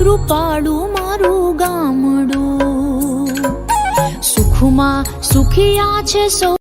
રૂપાડું મારું ગામડું. સુખમાં સુખિયા છે સૌ